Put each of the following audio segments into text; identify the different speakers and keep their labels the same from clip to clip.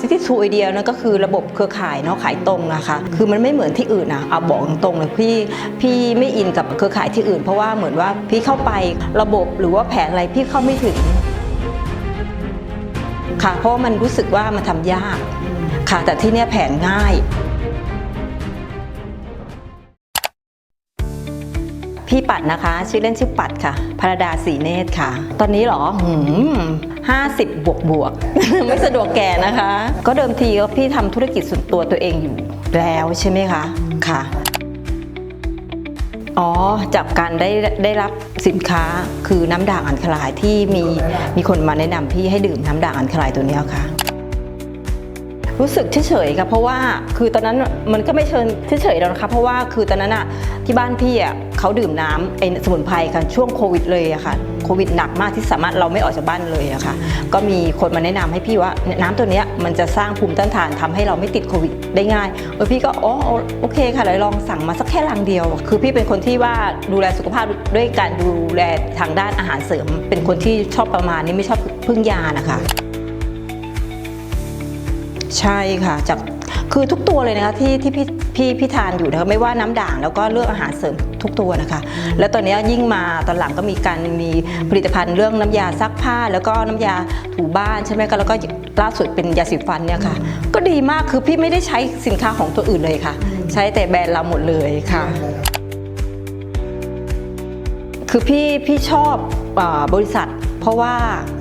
Speaker 1: ที่ทูไอเดียนั่นก็คือระบบเครือข่ายเนาะขายตรงนะคะคือมันไม่เหมือนที่อื่นนะเอาบอกตรงๆเลยพี่พี่ไม่อินกับเครือข่ายที่อื่น เพราะว่าเหมือนว่าพี่เข้าไประบบหรือว่าแผนอะไรพี่เข้าไม่ถึงค่ะเพราะมันรู้สึกว่ามันทำยากค่ะแต่ที่เนี่ยแผนง่าย พี่ปัดนะคะ ชื่อเล่นชื่อปัดค่ะพระดาสีเนตรค่ะ ตอนนี้หรอหืมห้าสิบบวกบวกไม่สะดวกแก่นะคะ ก็เดิมทีก็พี่ทำธุรกิจส่วนตัวตัวเองอยู่แล้วใช่ไหมคะ ค่ะอ๋อจากการได้ได้รับสินค้าคือน้ำด่างอัญคลายที่มีมีคนมาแนะนำพี่ให้ดื่มน้ำด่างอัญคลายตัวนี้ค่ะ รู้สึกเฉยๆค่ะเพราะว่าคือตอนนั้นมันก็ไม่เชิญเฉยๆแล้วนะคะ เพราะว่าคือตอนนั้นอะที่บ้านพี่อะ เขาดื่มน้ำไอ้สมุนไพรกันช่วงโควิดเลยอะค่ะโควิดหนักมากที่สามารถเราไม่ออกจากบ้านเลยอะค่ะ ก็มีคนมาแนะนำให้พี่ว่าน้ำตัวเนี้ยมันจะสร้างภูมิต้านทานทำให้เราไม่ติดโควิดได้ง่ายเออพี่ก็อ๋อโอเคค่ะเลยลองสั่งมาสักแค่ลังเดียว คือพี่เป็นคนที่ว่าดูแลสุขภาพด้วยการดูแลทางด้านอาหารเสริม เป็นคนที่ชอบประมาณนี้ไม่ชอบพึ่งยานะคะ ใช่ค่ะจาก คือทุกตัวเลยนะคะที่ที่พี่พี่พี่ทานอยู่นะคะไม่ว่าน้ำด่างแล้วก็เรื่องอาหารเสริมทุกตัวนะคะ แล้วตอนนี้ยิ่งมาตอนหลังก็มีการมีผลิตภัณฑ์เรื่องน้ำยาซักผ้า แล้วก็น้ำยาถูบ้านใช่ไหมคะแล้วก็ล่าสุดเป็นยาสีฟันเนี่ยค่ะ ก็ดีมากคือพี่ไม่ได้ใช้สินค้าของตัวอื่นเลยค่ะ ใช้แต่แบรนด์เราหมดเลยค่ะ คือพี่พี่ชอบอาบริษัท เพราะว่า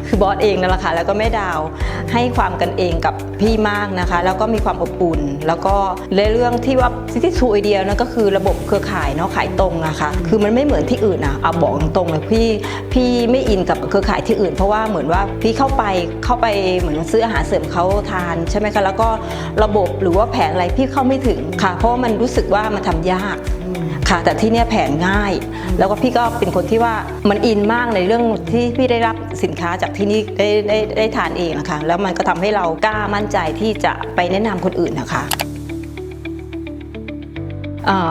Speaker 1: คือบอสเองนั่นแหละค่ะแล้วก็แม่ดาวให้ความกันเองกับพี่มากนะคะ แล้วก็มีความอบอุ่น แล้วก็ในเรื่องที่ว่าที่ทูไอเดียนั่นก็คือระบบเครือข่ายเนาะขายตรงอะค่ะคือมันไม่เหมือนที่อื่นอะเอาบอกตรงเลยพี่พี่ไม่อินกับเครือข่ายที่อื่น เพราะว่าเหมือนว่าพี่เข้าไปเข้าไปเหมือนซื้ออาหารเสริมเขาทานใช่ไหมคะแล้วก็ระบบหรือว่าแผนอะไรพี่เข้าไม่ถึงค่ะ เพราะมันรู้สึกว่ามันทำยาก ค่ะแต่ที่เนี่ยแผนง่าย แล้วก็พี่ก็เป็นคนที่ว่ามันอินมากในเรื่องที่พี่ได้รับสินค้าจากที่นี่ได้ได้ได้ทานเองนะคะแล้วมันก็ทำให้เรากล้ามั่นใจที่จะไปแนะนำคนอื่นนะคะ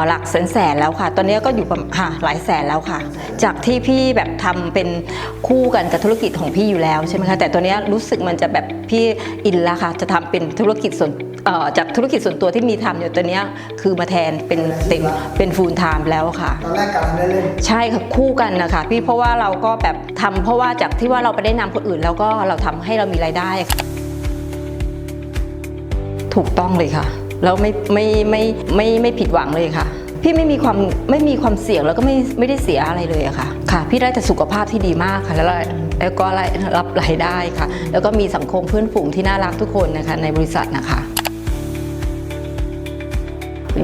Speaker 1: หลักแสนแสนแล้วค่ะ ตอนนี้ก็อยู่ประมาณค่ะหลายแสนแล้วค่ะ จากที่พี่แบบทำเป็นคู่กันกับธุรกิจของพี่อยู่แล้วใช่ไหมคะแต่ตัวเนี้ยรู้สึกมันจะแบบพี่อินแล้วค่ะ จะทำเป็นธุรกิจส่วนเอ่อจากธุรกิจส่วนตัวที่มีทำอยู่ตัวเนี้ยคือมาแทนเป็นเต็มเป็นฟูลไทม์แล้วค่ะ
Speaker 2: ตอนแรกกำลังเล่น
Speaker 1: ใช่ค่ะคู่กันนะคะพี่เพราะว่าเราก็แบบทำเพราะว่าจากที่ว่าเราไปได้นำคนอื่น แล้วก็เราทำให้เรามีรายได้ ถูกต้องเลยค่ะ แล้วไม่ไม่ไม่ไม่ไม่ผิดหวังเลยค่ะ พี่ไม่มีความไม่มีความเสี่ยงแล้วก็ไม่ไม่ได้เสียอะไรเลยอะค่ะค่ะ พี่ได้แต่สุขภาพที่ดีมากค่ะ แล้วแล้วก็รับรายได้ค่ะ แล้วก็มีสังคมเพื่อนฝูงที่น่ารักทุกคนนะคะในบริษัทนะคะ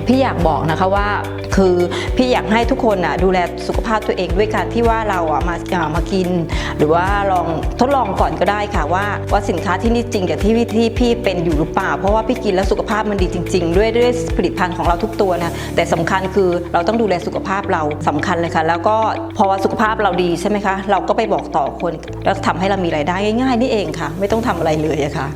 Speaker 1: พี่อยากบอกนะคะว่าคือพี่อยากให้ทุกคนอะดูแลสุขภาพตัวเองด้วยการที่ว่าเราอะมาอ่ามากิน หรือว่าลองทดลองก่อนก็ได้ค่ะว่าว่าสินค้าที่นี่จริงกับที่ที่พี่เป็นอยู่หรือเปล่า เพราะว่าพี่กินแล้วสุขภาพมันดีจริง ๆ ด้วยด้วยผลิตภัณฑ์ของเราทุกตัวนะแต่สำคัญคือเราต้องดูแลสุขภาพเราสำคัญเลยค่ะ แล้วก็พอว่าสุขภาพเราดีใช่ไหมคะ เราก็ไปบอกต่อคนแล้วทำให้เรามีรายได้ง่าย ๆ นี่เองค่ะ ไม่ต้องทำอะไรเลยอะค่ะ